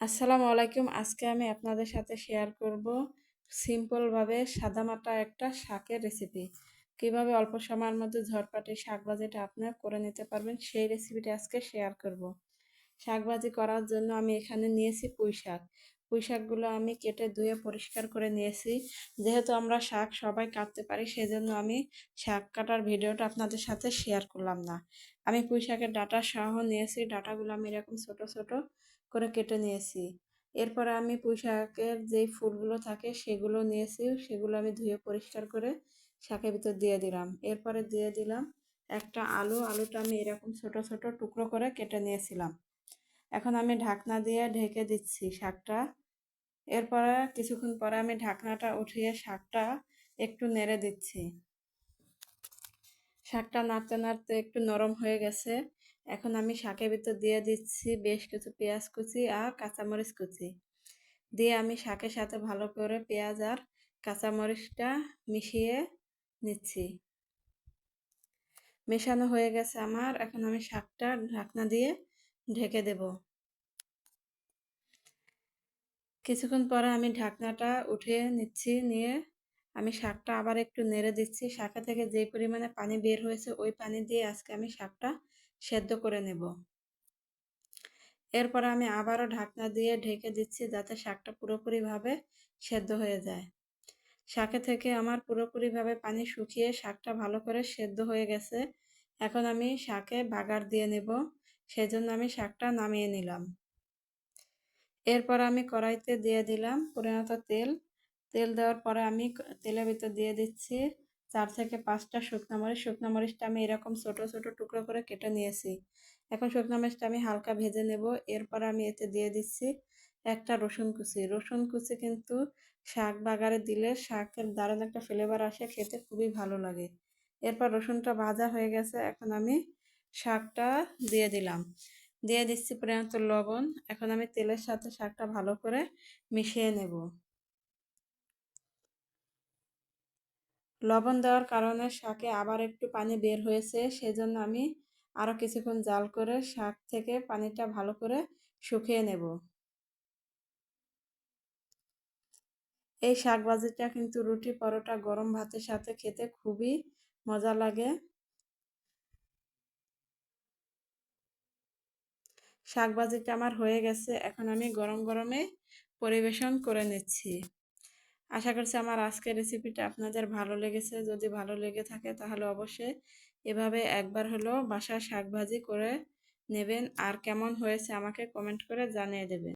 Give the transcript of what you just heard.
আসসালামু আলাইকুম। আজকে আমি আপনাদের সাথে শেয়ার করব সিম্পলভাবে সাদামাটা একটা শাকের রেসিপি কীভাবে অল্প সময়ের মধ্যে ঝটপাটি শাক ভাজিটা আপনার করে নিতে পারবেন সেই রেসিপিটা আজকে শেয়ার করব। শাক ভাজি করার জন্য আমি এখানে নিয়েছি পুঁই শাক। পুঁই শাকগুলো আমি কেটে ধুয়ে পরিষ্কার করে নিয়েছি। যেহেতু আমরা শাক সবাই কাটতে পারি, সেজন্য আমি শাক কাটার ভিডিওটা আপনাদের সাথে শেয়ার করলাম না। আমি পুঁই শাকের ডাটা সহ নিয়েছি, ডাটাগুলো আমি এরকম ছোট ছোট করে কেটে নিয়েছি। এরপরে আমি পুঁই শাকের যেই ফুলগুলো থাকে সেগুলো নিয়েছি, সেগুলো আমি ধুয়ে পরিষ্কার করে শাকের ভিতর দিয়ে দিলাম। এরপরে দিয়ে দিলাম একটা আলু, আলুটা আমি এরকম ছোট ছোট টুকরো করে কেটে নিয়েছিলাম। এখন আমি ঢাকনা দিয়ে ঢেকে দিচ্ছি শাকটা। এরপরে কিছুক্ষণ পরে আমি ঢাকনাটা উঠিয়ে শাকটা একটু নেড়ে দিচ্ছি। শাকটা নাড়তে নাড়তে একটু নরম হয়ে গেছে। এখন আমি শাকের ভিতর দিয়ে দিচ্ছি বেশ কিছু পেঁয়াজ কুচি আর কাঁচামরিচ কুচি। দিয়ে আমি শাকের সাথে ভালো করে পেঁয়াজ আর কাঁচামরিচটা মিশিয়ে নিচ্ছি। মেশানো হয়ে গেছে আমার। এখন আমি শাকটা ঢাকনা দিয়ে ঢেকে দেব। কিছুক্ষণ পরে আমি ঢাকনাটা উঠিয়ে নিচ্ছি, নিয়ে আমি শাকটা আবার একটু নেড়ে দিচ্ছি। শাকা থেকে যে পরিমাণে পানি বের হয়েছে, ওই পানি দিয়ে আজকে আমি শাকটা সেদ্ধ করে নেব। এরপর আমি আবারও ঢাকনা দিয়ে ঢেকে দিচ্ছি যাতে শাকটা পুরোপুরিভাবে সেদ্ধ হয়ে যায়। শাকে থেকে আমার পুরোপুরিভাবে পানি শুকিয়ে শাকটা ভালো করে সেদ্ধ হয়ে গেছে। এখন আমি শাকে বাগার দিয়ে নেব, সেজন্য আমি শাকটা নামিয়ে নিলাম। এরপর আমি কড়াইতে দিয়ে দিলাম পরিণত তেল। তেল দেওয়ার পরে আমি তেলের ভিতর দিয়ে দিচ্ছি চার থেকে পাঁচটা শুকনো মরিচ। শুকনো মরিচটা আমি এরকম ছোট ছোট টুকরো করে কেটে নিয়েছি। এখন শুকনো মরিচটা আমি হালকা ভেজে নেব। এরপর আমি এতে দিয়ে দিচ্ছি একটা রসুন কুচি। রসুন কুচি কিন্তু শাক বাগারে দিলে শাকের দারুণ একটা ফ্লেভার আসে, খেতে খুবই ভালো লাগে। এরপর রসুনটা ভাজা হয়ে গেছে। এখন আমি শাকটা দিয়ে দিলাম। দিয়ে দিচ্ছি পরিণত লবণ। এখন আমি তেলের সাথে শাকটা ভালো করে মিশিয়ে নেব। লবণ দেওয়ার কারণে শাকে আবার একটু পানি বের হয়েছে, সেজন্য আমি আরও কিছুক্ষণ জাল করে শাক থেকে পানিটা ভালো করে শুকিয়ে নেব। এই শাক ভাজিটা কিন্তু রুটি পরোটা গরম ভাতের সাথে খেতে খুবই মজা লাগে। শাক ভাজিটা আমার হয়ে গেছে, এখন আমি গরম গরমে পরিবেশন করে নিচ্ছি। আশা করছি আমার আজকের রেসিপিটা আপনাদের ভালো লেগেছে। যদি ভালো লেগে থাকে তাহলে অবশ্যই এভাবে একবার হলো বাসায় শাকভাজি করে নেবেন। আর কেমন হয়েছে আমাকে কমেন্ট করে জানিয়ে দেবেন।